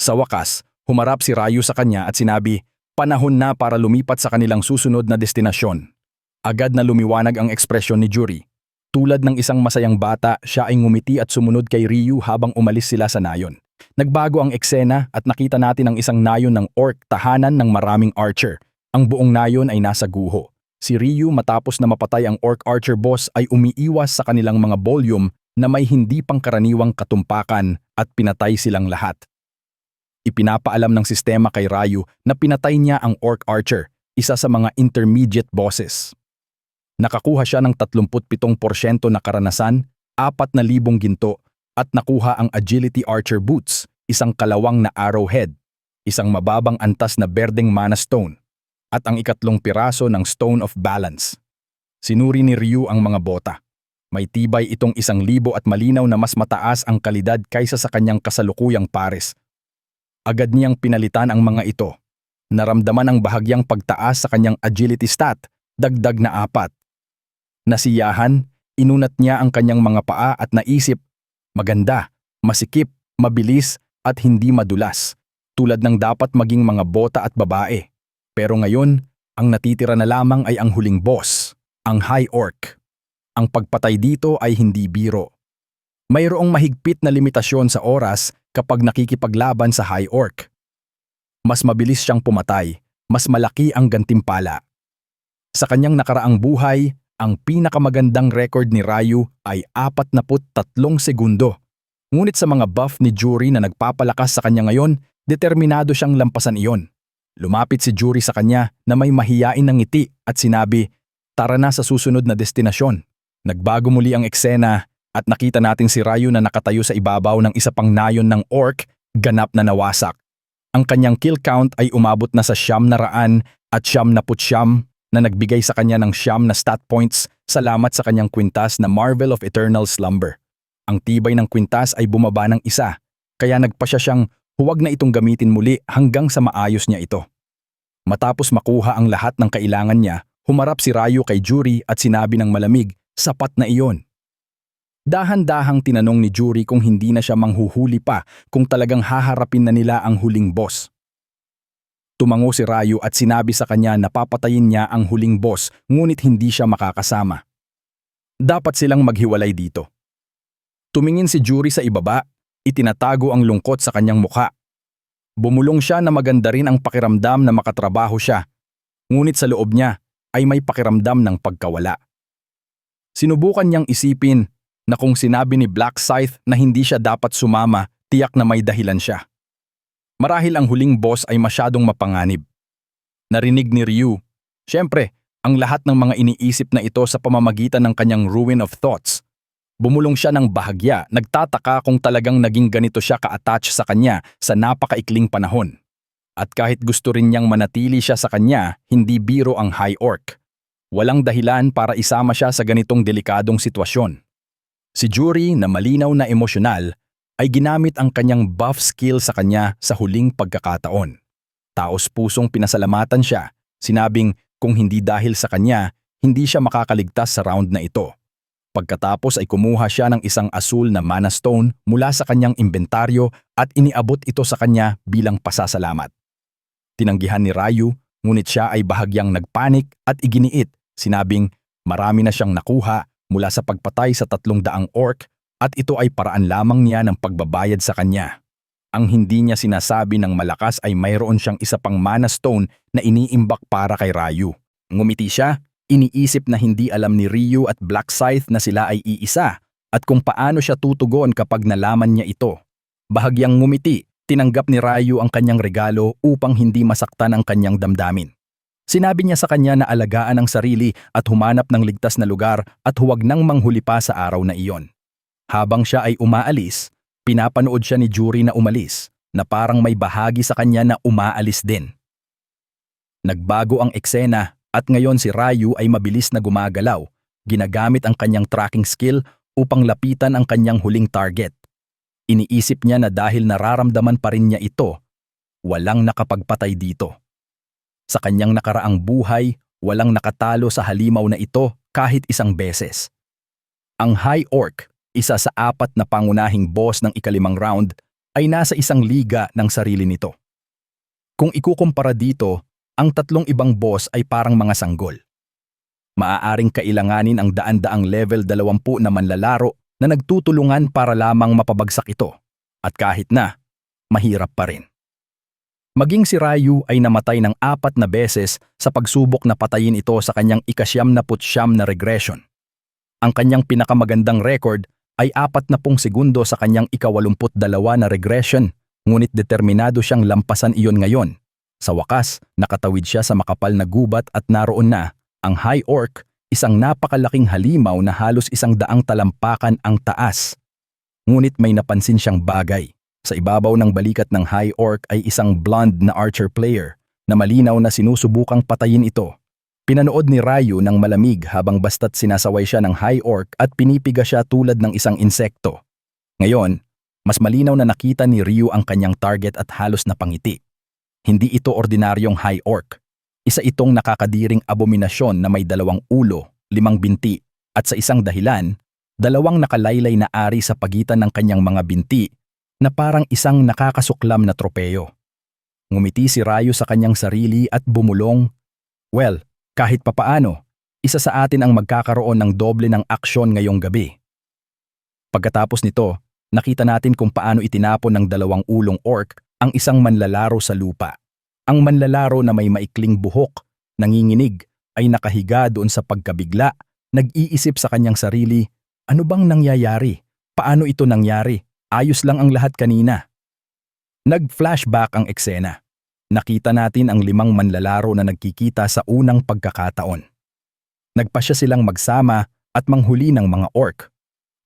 Sa wakas, humarap si Ryu sa kanya at sinabi, panahon na para lumipat sa kanilang susunod na destinasyon. Agad na lumiwanag ang ekspresyon ni Juri. Tulad ng isang masayang bata, siya ay ngumiti at sumunod kay Ryu habang umalis sila sa nayon. Nagbago ang eksena at nakita natin ang isang nayon ng orc tahanan ng maraming archer. Ang buong nayon ay nasa guho. Si Ryu matapos na mapatay ang orc archer boss ay umiiwas sa kanilang mga volume na may hindi pangkaraniwang katumpakan at pinatay silang lahat. Ipinapaalam ng sistema kay Ryu na pinatay niya ang orc archer, isa sa mga intermediate bosses. Nakakuha siya ng 37% na karanasan, 4,000 ginto, at nakuha ang agility archer boots, isang kalawang na arrowhead, isang mababang antas na berdeng mana stone, at ang ikatlong piraso ng stone of balance. Sinuri ni Ryu ang mga bota. May tibay itong isang libo at malinaw na mas mataas ang kalidad kaysa sa kanyang kasalukuyang pares. Agad niyang pinalitan ang mga ito. Naramdaman ang bahagyang pagtaas sa kanyang agility stat, dagdag na apat. Nasiyahan, inunat niya ang kanyang mga paa at naisip, maganda, masikip, mabilis, at hindi madulas, tulad ng dapat maging mga bota at babae. Pero ngayon, ang natitira na lamang ay ang huling boss, ang High Orc. Ang pagpatay dito ay hindi biro. Mayroong mahigpit na limitasyon sa oras kapag nakikipaglaban sa High Orc. Mas mabilis siyang pumatay, mas malaki ang gantimpala. Sa kanyang nakaraang buhay, ang pinakamagandang record ni Ryu ay 43 segundo. Ngunit sa mga buff ni Jury na nagpapalakas sa kanya ngayon, determinado siyang lampasan iyon. Lumapit si Jury sa kanya na may mahiyain ng ngiti at sinabi, Tara na sa susunod na destinasyon. Nagbago muli ang eksena at nakita natin si Ryu na nakatayo sa ibabaw ng isa pang nayon ng orc, ganap na nawasak. Ang kanyang kill count ay umabot na sa siyam na raan at siyam na putsyam na nagbigay sa kanya ng siyam na stat points salamat sa kanyang kwintas na Marvel of Eternal Slumber. Ang tibay ng kwintas ay bumaba ng isa, kaya nagpasya siyang huwag na itong gamitin muli hanggang sa maayos niya ito. Matapos makuha ang lahat ng kailangan niya, humarap si Ryu kay Jury at sinabi ng malamig, sapat na iyon. Dahan-dahang tinanong ni Jury kung hindi na siya manghuhuli pa kung talagang haharapin na nila ang huling boss. Tumango si Ryu at sinabi sa kanya na papatayin niya ang huling boss ngunit hindi siya makakasama. Dapat silang maghiwalay dito. Tumingin si Jury sa ibaba, itinatago ang lungkot sa kanyang mukha. Bumulong siya na maganda rin ang pakiramdam na makatrabaho siya, ngunit sa loob niya ay may pakiramdam ng pagkawala. Sinubukan niyang isipin na kung sinabi ni Black Scythe na hindi siya dapat sumama, tiyak na may dahilan siya. Marahil ang huling boss ay masyadong mapanganib. Narinig ni Ryu, Siyempre, ang lahat ng mga iniisip na ito sa pamamagitan ng kanyang ruin of thoughts. Bumulong siya ng bahagya, nagtataka kung talagang naging ganito siya ka-attach sa kanya sa napakaikling panahon. At kahit gusto rin niyang manatili siya sa kanya, hindi biro ang High Orc. Walang dahilan para isama siya sa ganitong delikadong sitwasyon. Si Jury na malinaw na emosyonal ay ginamit ang kanyang buff skill sa kanya sa huling pagkakataon. Taos pusong pinasalamatan siya, sinabing kung hindi dahil sa kanya, hindi siya makakaligtas sa round na ito. Pagkatapos ay kumuha siya ng isang asul na mana stone mula sa kanyang inventaryo at iniabot ito sa kanya bilang pasasalamat. Tinanggihan ni Ryu, ngunit siya ay bahagyang nagpanik at iginiit, sinabing marami na siyang nakuha mula sa pagpatay sa tatlong daang orc at ito ay paraan lamang niya ng pagbabayad sa kanya. Ang hindi niya sinasabi ng malakas ay mayroon siyang isa pang mana stone na iniimbak para kay Ryu. Ngumiti siya, iniisip na hindi alam ni Ryu at Black Scythe na sila ay iisa at kung paano siya tutugon kapag nalaman niya ito. Bahagyang ngumiti, tinanggap ni Ryu ang kanyang regalo upang hindi masaktan ang kanyang damdamin. Sinabi niya sa kanya na alagaan ang sarili at humanap ng ligtas na lugar at huwag nang manghuli pa sa araw na iyon. Habang siya ay umaalis, pinapanood siya ni Jury na umalis, na parang may bahagi sa kanya na umaalis din. Nagbago ang eksena at ngayon si Ryu ay mabilis na gumagalaw, ginagamit ang kanyang tracking skill upang lapitan ang kanyang huling target. Iniisip niya na dahil nararamdaman pa rin niya ito, walang nakapagpatay dito. Sa kanyang nakaraang buhay, walang nakatalo sa halimaw na ito kahit isang beses. Ang High Orc isa sa apat na pangunahing boss ng ikalimang round ay nasa isang liga ng sarili nito. Kung ikukumpara dito, ang tatlong ibang boss ay parang mga sanggol. Maaaring kailanganin ang daan-daang level 20 na manlalaro na nagtutulungan para lamang mapabagsak ito. At kahit na, mahirap pa rin. Maging si Ryu ay namatay ng apat na beses sa pagsubok na patayin ito sa kanyang ikasyam na putsyam na regression. Ang kanyang pinakamagandang record ay apat na pung segundo sa kanyang ikawalumput dalawa na regression, ngunit determinado siyang lampasan iyon ngayon. Sa wakas, nakatawid siya sa makapal na gubat at naroon na, ang High Orc, isang napakalaking halimaw na halos isang daang talampakan ang taas. Ngunit may napansin siyang bagay. Sa ibabaw ng balikat ng High Orc ay isang blonde na archer player na malinaw na sinusubukang patayin ito. Pinanood ni Ryu ng malamig habang basta't sinasaway siya ng High Orc at pinipiga siya tulad ng isang insekto. Ngayon, mas malinaw na nakita ni Ryu ang kanyang target at halos napangiti. Hindi ito ordinaryong High Orc. Isa itong nakakadiring abominasyon na may dalawang ulo, limang binti, at sa isang dahilan, dalawang nakalaylay na ari sa pagitan ng kanyang mga binti na parang isang nakakasuklam na tropeyo. Ngumiti si Rayo sa kanyang sarili at bumulong, Well, kahit papaano, isa sa atin ang magkakaroon ng doble ng aksyon ngayong gabi. Pagkatapos nito, nakita natin kung paano itinapon ng dalawang ulong orc ang isang manlalaro sa lupa. Ang manlalaro na may maikling buhok, nanginginig, ay nakahiga doon sa pagkabigla, nag-iisip sa kanyang sarili, ano bang nangyayari? Paano ito nangyari? Ayos lang ang lahat kanina. Nag-flashback ang eksena. Nakita natin ang limang manlalaro na nagkikita sa unang pagkakataon. Nagpasya silang magsama at manghuli ng mga orc.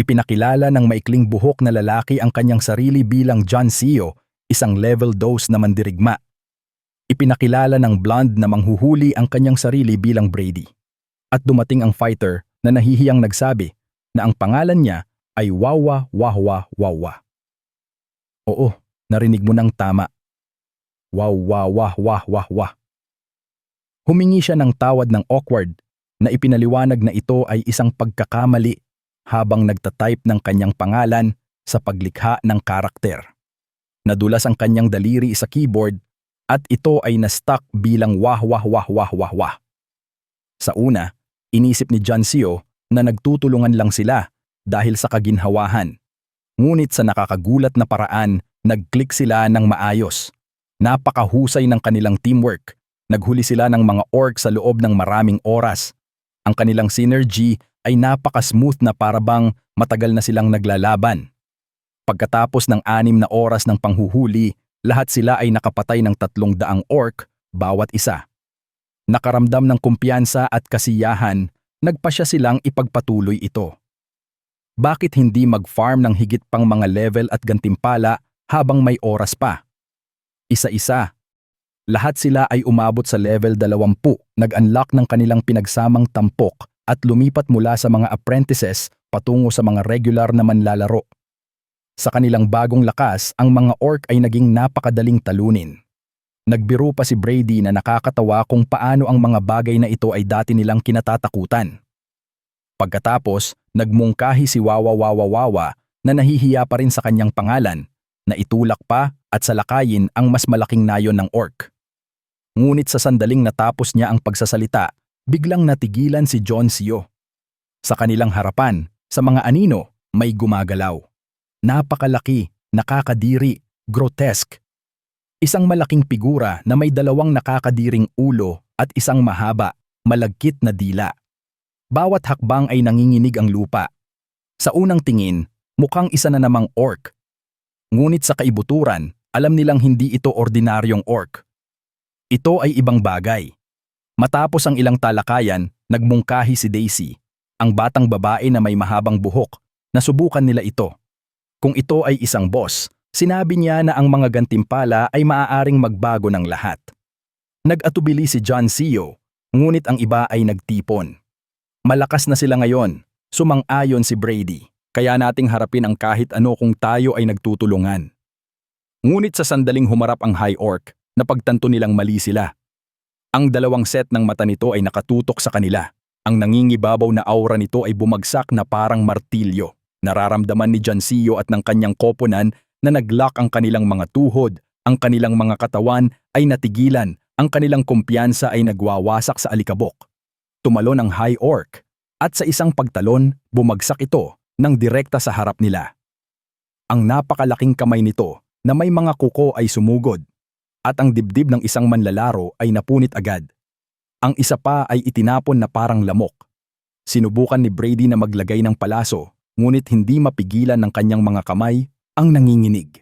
Ipinakilala ng maikling buhok na lalaki ang kanyang sarili bilang John Seo, isang level dose na mandirigma. Ipinakilala ng blonde na manghuhuli ang kanyang sarili bilang Brady. At dumating ang fighter na nahihiyang nagsabi na ang pangalan niya ay Wawa Wahwa Wawa. Oo, narinig mo ng tama. Wawa Wahwa Wahwa. Humingi siya ng tawad ng awkward na ipinaliwanag na ito ay isang pagkakamali habang nagtatype ng kanyang pangalan sa paglikha ng karakter. Nadulas ang kanyang daliri sa keyboard at ito ay na-stuck bilang wah wah wah wah wah wah. Sa una, inisip ni John Seo na nagtutulungan lang sila dahil sa kaginhawahan. Ngunit sa nakakagulat na paraan, nag-click sila ng maayos. Napakahusay ng kanilang teamwork. Naghuli sila ng mga orc sa loob ng maraming oras. Ang kanilang synergy ay napaka-smooth na parabang matagal na silang naglalaban. Pagkatapos ng anim na oras ng panghuhuli, lahat sila ay nakapatay ng tatlong daang orc bawat isa. Nakaramdam ng kumpiyansa at kasiyahan, nagpasya silang ipagpatuloy ito. Bakit hindi mag-farm ng higit pang mga level at gantimpala habang may oras pa? Isa-isa. Lahat sila ay umabot sa level 20, nag-unlock ng kanilang pinagsamang tampok at lumipat mula sa mga apprentices patungo sa mga regular na manlalaro. Sa kanilang bagong lakas, ang mga orc ay naging napakadaling talunin. Nagbiro pa si Brady na nakakatawa kung paano ang mga bagay na ito ay dati nilang kinatatakutan. Pagkatapos, nagmungkahi si Wawa Wawa Wawa na nahihiya pa rin sa kanyang pangalan, na itulak pa at salakayin ang mas malaking nayon ng orc. Ngunit sa sandaling natapos niya ang pagsasalita, biglang natigilan si John Sio. Sa kanilang harapan, sa mga anino, may gumagalaw. Napakalaki, nakakadiri, grotesque. Isang malaking figura na may dalawang nakakadiring ulo at isang mahaba, malagkit na dila. Bawat hakbang ay nanginginig ang lupa. Sa unang tingin, mukhang isa na namang orc. Ngunit sa kaibuturan, alam nilang hindi ito ordinaryong orc. Ito ay ibang bagay. Matapos ang ilang talakayan, nagmungkahi si Daisy, ang batang babae na may mahabang buhok, nasubukan nila ito. Kung ito ay isang boss, sinabi niya na ang mga gantimpala ay maaaring magbago ng lahat. Nag-atubili si John Seo, ngunit ang iba ay nagtipon. Malakas na sila ngayon, sumang-ayon si Brady, kaya nating harapin ang kahit ano kung tayo ay nagtutulungan. Ngunit sa sandaling humarap ang High Orc, napagtanto nilang mali sila. Ang dalawang set ng mata nito ay nakatutok sa kanila. Ang nangingibabaw na aura nito ay bumagsak na parang martilyo. Nararamdaman ni Jansio at ng kanyang koponan na naglock ang kanilang mga tuhod, ang kanilang mga katawan ay natigilan, ang kanilang kumpiyansa ay nagwawasak sa alikabok. Tumalon ang high orc, at sa isang pagtalon, bumagsak ito ng direkta sa harap nila. Ang napakalaking kamay nito na may mga kuko ay sumugod, at ang dibdib ng isang manlalaro ay napunit agad. Ang isa pa ay itinapon na parang lamok. Sinubukan ni Brady na maglagay ng palaso, ngunit hindi mapigilan ng kanyang mga kamay ang nanginginig.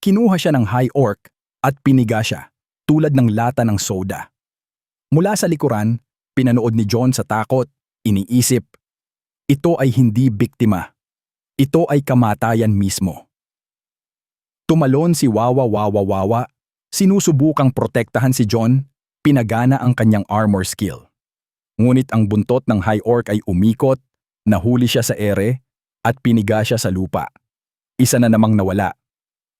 Kinuha siya ng high orc at piniga siya, tulad ng lata ng soda. Mula sa likuran, pinanood ni John sa takot, iniisip, ito ay hindi biktima. Ito ay kamatayan mismo. Tumalon si Wawa Wawa Wawa, sinusubukang protektahan si John, pinagana ang kanyang armor skill. Ngunit ang buntot ng High Orc ay umikot, nahuli siya sa ere, at piniga siya sa lupa. Isa na namang nawala.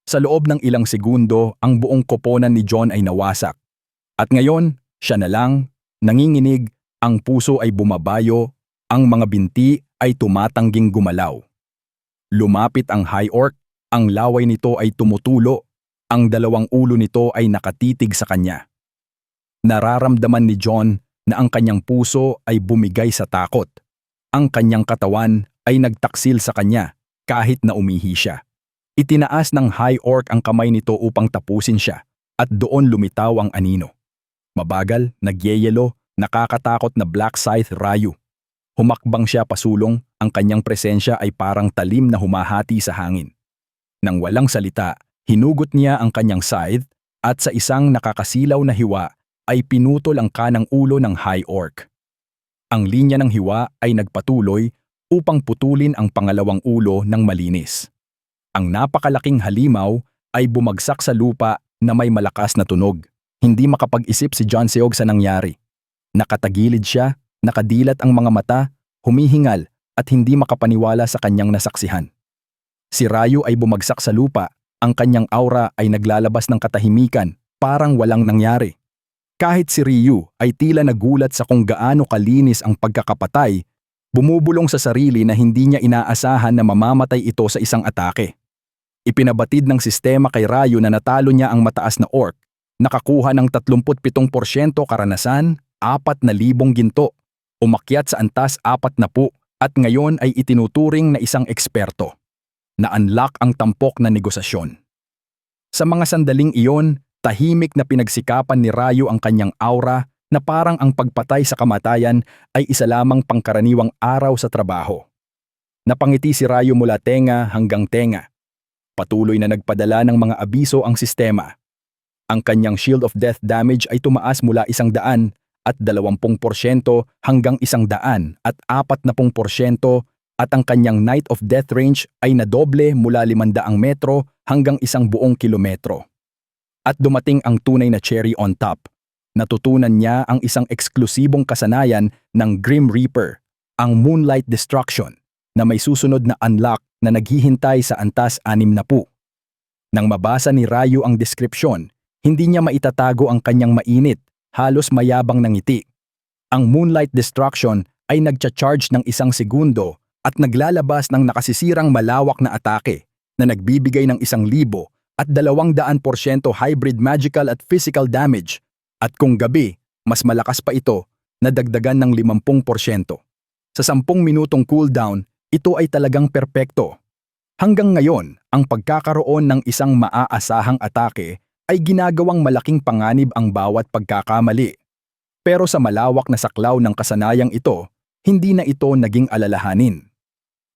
Sa loob ng ilang segundo, ang buong koponan ni John ay nawasak. At ngayon, siya na lang, nanginginig, ang puso ay bumabayo, ang mga binti ay tumatangging gumalaw. Lumapit ang High Orc, ang laway nito ay tumutulo, ang dalawang ulo nito ay nakatitig sa kanya. Nararamdaman ni John na ang kanyang puso ay bumigay sa takot. Ang kanyang katawan ay nagtaksil sa kanya kahit na umihi siya. Itinaas ng High Orc ang kamay nito upang tapusin siya at doon lumitaw ang anino. Mabagal, nagyeyelo, nakakatakot na Black Scythe Rayu. Humakbang siya pasulong, ang kanyang presensya ay parang talim na humahati sa hangin. Nang walang salita, hinugot niya ang kanyang scythe at sa isang nakakasilaw na hiwa ay pinutol ang kanang ulo ng High Orc. Ang linya ng hiwa ay nagpatuloy upang putulin ang pangalawang ulo ng malinis. Ang napakalaking halimaw ay bumagsak sa lupa na may malakas na tunog. Hindi makapag-isip si John Seog sa nangyari. Nakatagilid siya, nakadilat ang mga mata, humihingal at hindi makapaniwala sa kanyang nasaksihan. Si Rayo ay bumagsak sa lupa, ang kanyang aura ay naglalabas ng katahimikan, parang walang nangyari. Kahit si Ryu ay tila nagulat sa kung gaano kalinis ang pagkakapatay, bumubulong sa sarili na hindi niya inaasahan na mamamatay ito sa isang atake. Ipinabatid ng sistema kay Rayo na natalo niya ang mataas na orc, nakakuha ng 37% karanasan, 4,000 ginto, umakyat sa antas 40 at ngayon ay itinuturing na isang eksperto. Na-unlock ang tampok na negosasyon. Sa mga sandaling iyon, tahimik na pinagsikapan ni Rayo ang kanyang aura na parang ang pagpatay sa kamatayan ay isa lamang pangkaraniwang araw sa trabaho. Napangiti si Rayo mula tenga hanggang tenga. Patuloy na nagpadala ng mga abiso ang sistema. Ang kanyang Shield of Death damage ay tumaas mula isang daan at 20% hanggang isang daan at 40% at ang kanyang Night of Death range ay nadoble mula 500 metro hanggang isang buong kilometro. At dumating ang tunay na cherry on top. Natutunan niya ang isang eksklusibong kasanayan ng Grim Reaper, ang Moonlight Destruction, na may susunod na unlock na naghihintay sa antas anim na po. Nang mabasa ni Rayo ang deskripsyon, hindi niya maitatago ang kanyang mainit, halos mayabang ng ngiti. Ang Moonlight Destruction ay nagcha-charge ng isang segundo at naglalabas ng nakasisirang malawak na atake na nagbibigay ng isang libo at dalawang daan porsyento hybrid magical at physical damage at kung gabi, mas malakas pa ito na dagdagan ng 50%. Sa 10 minutong cooldown, ito ay talagang perpekto. Hanggang ngayon, ang pagkakaroon ng isang maaasahang atake ay ginagawang malaking panganib ang bawat pagkakamali. Pero sa malawak na saklaw ng kasanayang ito, hindi na ito naging alalahanin.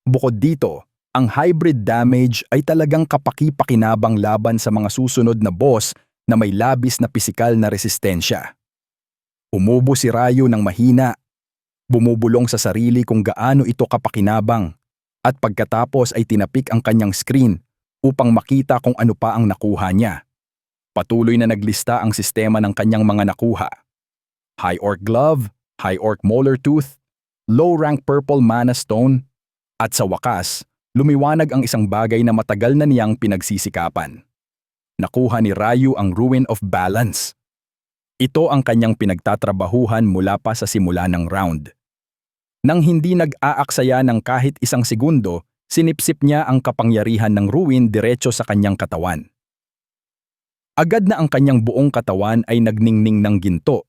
Bukod dito, ang hybrid damage ay talagang kapaki-pakinabang laban sa mga susunod na boss na may labis na pisikal na resistensya. Umubo si Rayo ng mahina Bumubulong sa sarili kung gaano ito kapakinabang at pagkatapos ay tinapik ang kanyang screen upang makita kung ano pa ang nakuha niya. Patuloy na naglista ang sistema ng kanyang mga nakuha. High Orc Glove, High Orc Molar Tooth, Low Rank Purple Mana Stone, at sa wakas, lumiwanag ang isang bagay na matagal na niyang pinagsisikapan. Nakuha ni Rayu ang Ruin of Balance. Ito ang kanyang pinagtatrabahuhan mula pa sa simula ng round. Nang hindi nag-aaksaya ng kahit isang segundo, Sinipsip niya ang kapangyarihan ng ruin diretso sa kanyang katawan. Agad na ang kanyang buong katawan ay nagningning ng ginto.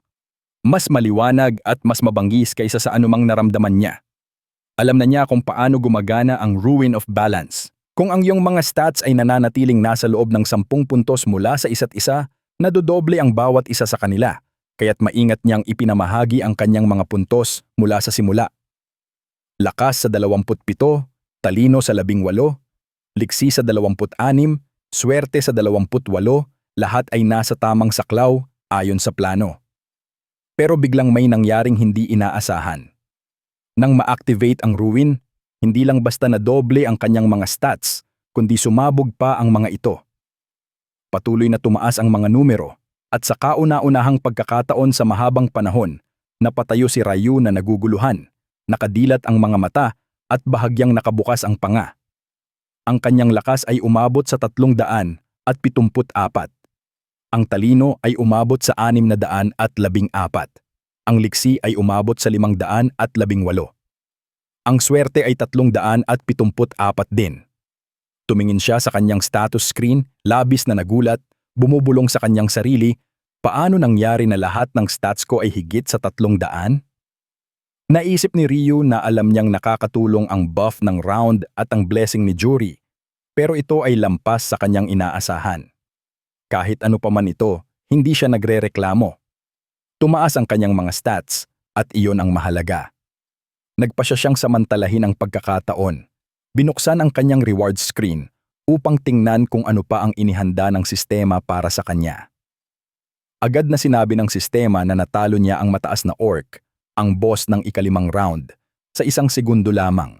Mas maliwanag at mas mabangis kaysa sa anumang naramdaman niya. Alam na niya kung paano gumagana ang Ruin of Balance. Kung ang iyong mga stats ay nananatiling nasa loob ng 10 puntos mula sa isa't isa, nadodoble ang bawat isa sa kanila, kaya't maingat niyang ipinamahagi ang kanyang mga puntos mula sa simula. Lakas sa 27, talino sa 18, liksi sa 26, swerte sa 28, lahat ay nasa tamang saklaw ayon sa plano. Pero biglang may nangyaring hindi inaasahan. Nang ma-activate ang ruin, hindi lang basta na doble ang kanyang mga stats, kundi sumabog pa ang mga ito. Patuloy na tumaas ang mga numero, at sa kauna-unahang pagkakataon sa mahabang panahon, napatayo si Rayu na naguguluhan, nakadilat ang mga mata, at bahagyang nakabukas ang panga ang kanyang lakas ay umabot sa 374. Ang talino ay umabot sa anim na daan at labing apat. Ang liksi ay umabot sa limang daan at labing walo. Ang swerte ay tatlong daan at pitumput apat din. Tumingin siya sa kanyang status screen, labis na nagulat, bumubulong sa kanyang sarili, paano nangyari na lahat ng stats ko ay higit sa tatlong daan? Naisip ni Ryu na alam niyang nakakatulong ang buff ng round at ang blessing ni Jury, pero ito ay lampas sa kanyang inaasahan. Kahit ano pa man ito, hindi siya nagrereklamo. Tumaas ang kanyang mga stats at iyon ang mahalaga. Nagpa siya siyang samantalahin ang pagkakataon. Binuksan ang kanyang reward screen upang tingnan kung ano pa ang inihanda ng sistema para sa kanya. Agad na sinabi ng sistema na natalo niya ang mataas na orc, ang boss ng ikalimang round, sa isang segundo lamang.